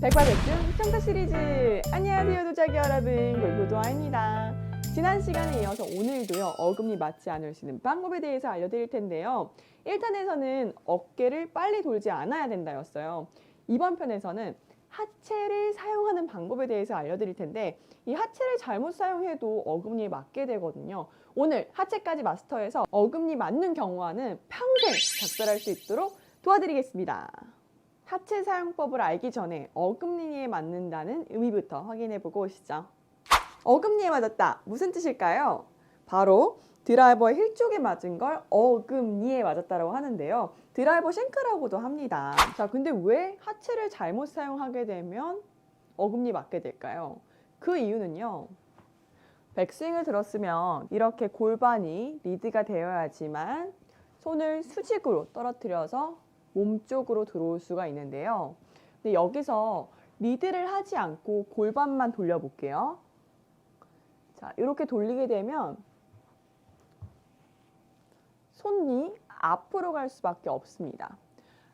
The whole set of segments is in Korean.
백발백중 청사 시리즈. 안녕하세요 도자기 여러분. 골고도아입니다. 지난 시간에 이어서 오늘도요 어금니 맞지 않을 수 있는 방법에 대해서 알려드릴 텐데요. 1탄에서는 어깨를 빨리 돌지 않아야 된다였어요. 이번 편에서는 하체를 사용하는 방법에 대해서 알려드릴 텐데 이 하체를 잘못 사용해도 어금니에 맞게 되거든요. 오늘 하체까지 마스터해서 어금니 맞는 경우와는 평생 작별할 수 있도록 도와드리겠습니다 하체 사용법을 알기 전에 어금니에 맞는다는 의미부터 확인해 보고 오시죠. 어금니에 맞았다. 무슨 뜻일까요? 바로 드라이버의 힐 쪽에 맞은 걸 어금니에 맞았다라고 하는데요. 드라이버 싱크라고도 합니다. 자, 근데 왜 하체를 잘못 사용하게 되면 어금니 맞게 될까요? 그 이유는요. 백스윙을 들었으면 이렇게 골반이 리드가 되어야지만 손을 수직으로 떨어뜨려서 몸 쪽으로 들어올 수가 있는데요. 근데 여기서 리드를 하지 않고 골반만 돌려볼게요. 자, 이렇게 돌리게 되면 손이 앞으로 갈 수밖에 없습니다.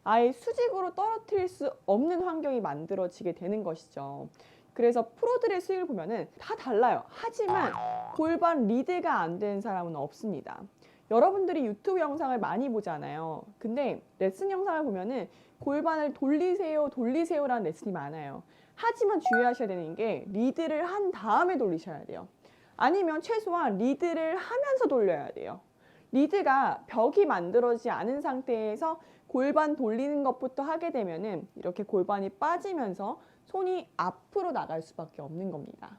아예 수직으로 떨어뜨릴 수 없는 환경이 만들어지게 되는 것이죠. 그래서 프로들의 스윙을 보면은 다 달라요. 하지만 골반 리드가 안 되는 사람은 없습니다. 여러분들이 유튜브 영상을 많이 보잖아요. 근데 레슨 영상을 보면은 골반을 돌리세요, 돌리세요라는 레슨이 많아요. 하지만 주의하셔야 되는 게 리드를 한 다음에 돌리셔야 돼요. 아니면 최소한 리드를 하면서 돌려야 돼요. 리드가 벽이 만들어지지 않은 상태에서 골반 돌리는 것부터 하게 되면은 이렇게 골반이 빠지면서 손이 앞으로 나갈 수밖에 없는 겁니다.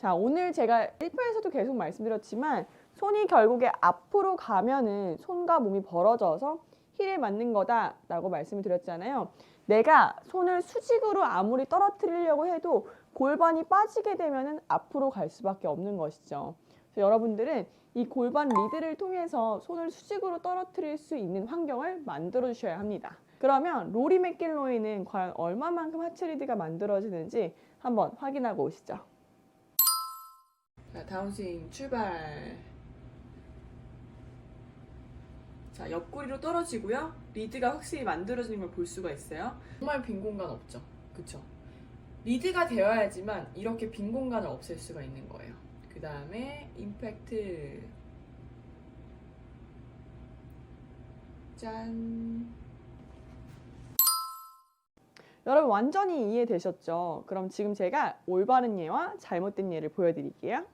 자, 오늘 제가 1편에서도 계속 말씀드렸지만 손이 결국에 앞으로 가면은 손과 몸이 벌어져서 힐에 맞는 거다라고 말씀을 드렸잖아요. 내가 손을 수직으로 아무리 떨어뜨리려고 해도 골반이 빠지게 되면은 앞으로 갈 수밖에 없는 것이죠. 그래서 여러분들은 이 골반 리드를 통해서 손을 수직으로 떨어뜨릴 수 있는 환경을 만들어 주셔야 합니다. 그러면 로리 맥길로이는 과연 얼마만큼 하체 리드가 만들어지는지 한번 확인하고 오시죠. 자, 다운스윙 출발. 자, 옆구리로 떨어지고요. 리드가 확실히 만들어지는 걸 볼 수가 있어요. 정말 빈 공간 없죠. 그쵸? 리드가 되어야지만 이렇게 빈 공간을 없앨 수가 있는 거예요. 그 다음에 임팩트. 짠. 여러분 완전히 이해되셨죠? 그럼 지금 제가 올바른 예와 잘못된 예를 보여드릴게요.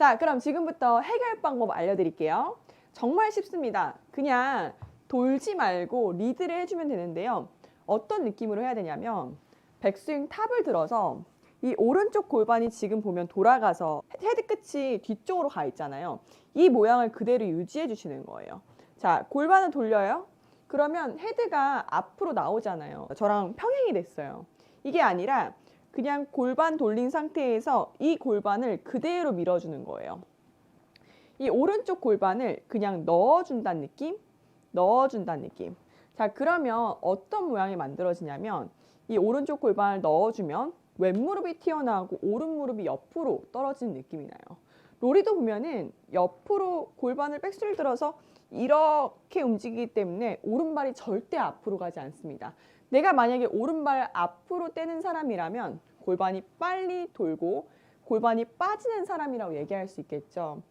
자, 그럼 지금부터 해결 방법 알려드릴게요. 정말 쉽습니다. 그냥 돌지 말고 리드를 해주면 되는데요. 어떤 느낌으로 해야 되냐면 백스윙 탑을 들어서 이 오른쪽 골반이 지금 보면 돌아가서 헤드 끝이 뒤쪽으로 가 있잖아요. 이 모양을 그대로 유지해 주시는 거예요. 자, 골반을 돌려요. 그러면 헤드가 앞으로 나오잖아요. 저랑 평행이 됐어요. 이게 아니라 그냥 골반 돌린 상태에서 이 골반을 그대로 밀어주는 거예요. 이 오른쪽 골반을 그냥 넣어준다는 느낌? 넣어준다는 느낌. 자, 그러면 어떤 모양이 만들어지냐면 이 오른쪽 골반을 넣어주면 왼무릎이 튀어나오고 오른무릎이 옆으로 떨어지는 느낌이 나요. 로리도 보면은 옆으로 골반을 백스를 들어서 이렇게 움직이기 때문에 오른발이 절대 앞으로 가지 않습니다. 내가 만약에 오른발 앞으로 떼는 사람이라면 골반이 빨리 돌고 골반이 빠지는 사람이라고 얘기할 수 있겠죠.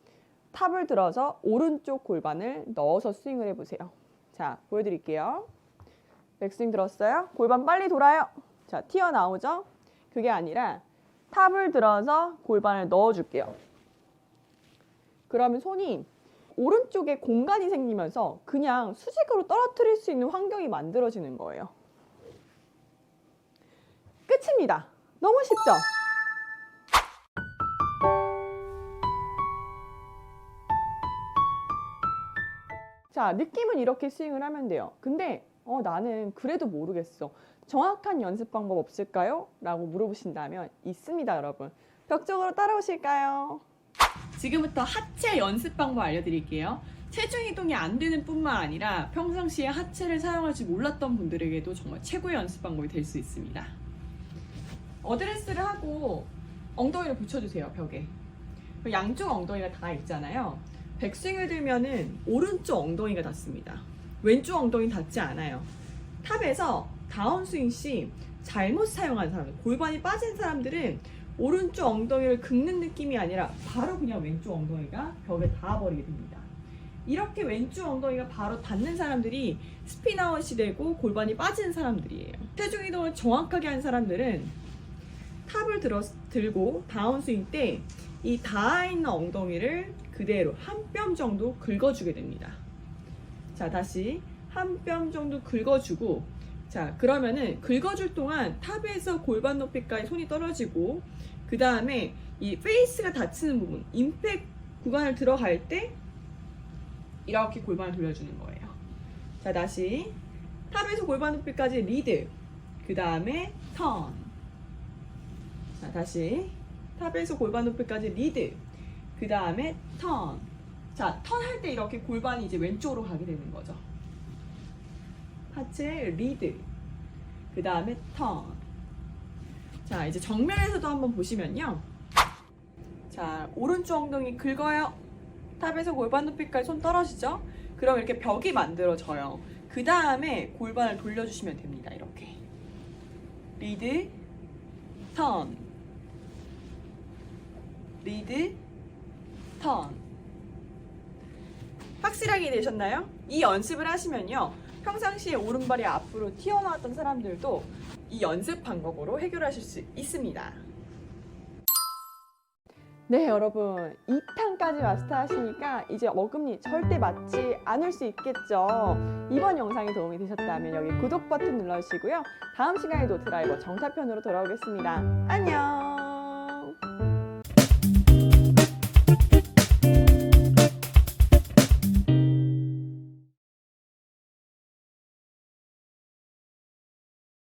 탑을 들어서 오른쪽 골반을 넣어서 스윙을 해보세요. 자, 보여드릴게요. 백스윙 들었어요? 골반 빨리 돌아요. 자, 튀어나오죠? 그게 아니라 탑을 들어서 골반을 넣어줄게요. 그러면 손이 오른쪽에 공간이 생기면서 그냥 수직으로 떨어뜨릴 수 있는 환경이 만들어지는 거예요. 끝입니다. 너무 쉽죠? 자, 느낌은 이렇게 스윙을 하면 돼요. 근데 어, 나는 그래도 모르겠어. 정확한 연습 방법 없을까요? 라고 물어보신다면 있습니다, 여러분. 벽쪽으로 따라오실까요? 지금부터 하체 연습 방법 알려드릴게요. 체중 이동이 안 되는 뿐만 아니라 평상시에 하체를 사용하지 몰랐던 분들에게도 정말 최고의 연습 방법이 될 수 있습니다. 어드레스를 하고 엉덩이를 붙여주세요, 벽에. 양쪽 엉덩이가 다 있잖아요. 백스윙을 들면은 오른쪽 엉덩이가 닿습니다. 왼쪽 엉덩이 닿지 않아요. 탑에서 다운스윙 시 잘못 사용한 사람들, 골반이 빠진 사람들은 오른쪽 엉덩이를 긁는 느낌이 아니라 바로 그냥 왼쪽 엉덩이가 벽에 닿아버리게 됩니다. 이렇게 왼쪽 엉덩이가 바로 닿는 사람들이 스피나웃이 되고 골반이 빠지는 사람들이에요. 체중 이동을 정확하게 한 사람들은 탑을 들어, 들고 다운스윙 때 이 닿아있는 엉덩이를 그대로 한 뼘 정도 긁어주게 됩니다. 자, 다시 한 뼘 정도 긁어주고 자, 그러면은 긁어줄 동안 탑에서 골반 높이까지 손이 떨어지고 그 다음에 이 페이스가 닫히는 부분, 임팩 구간을 들어갈 때 이렇게 골반을 돌려주는 거예요. 자, 다시 탑에서 골반 높이까지 리드, 그 다음에 턴. 자, 다시 탑에서 골반 높이까지 리드, 그 다음에 턴. 자, 턴 할 때 이렇게 골반이 이제 왼쪽으로 가게 되는 거죠. 하체 리드, 그 다음에 턴. 자, 이제 정면에서도 한번 보시면요. 자, 오른쪽 엉덩이 긁어요. 탑에서 골반 높이까지 손 떨어지죠? 그럼 이렇게 벽이 만들어져요. 그 다음에 골반을 돌려주시면 됩니다. 이렇게. 리드, 턴. 리드, 턴. 확실하게 되셨나요? 이 연습을 하시면요. 평상시에 오른발이 앞으로 튀어나왔던 사람들도 이 연습 방법으로 해결하실 수 있습니다. 네, 여러분. 2탄까지 마스터하시니까 이제 어금니 절대 맞지 않을 수 있겠죠. 이번 영상이 도움이 되셨다면 여기 구독 버튼 눌러주시고요. 다음 시간에도 드라이버 정타편으로 돌아오겠습니다. 안녕!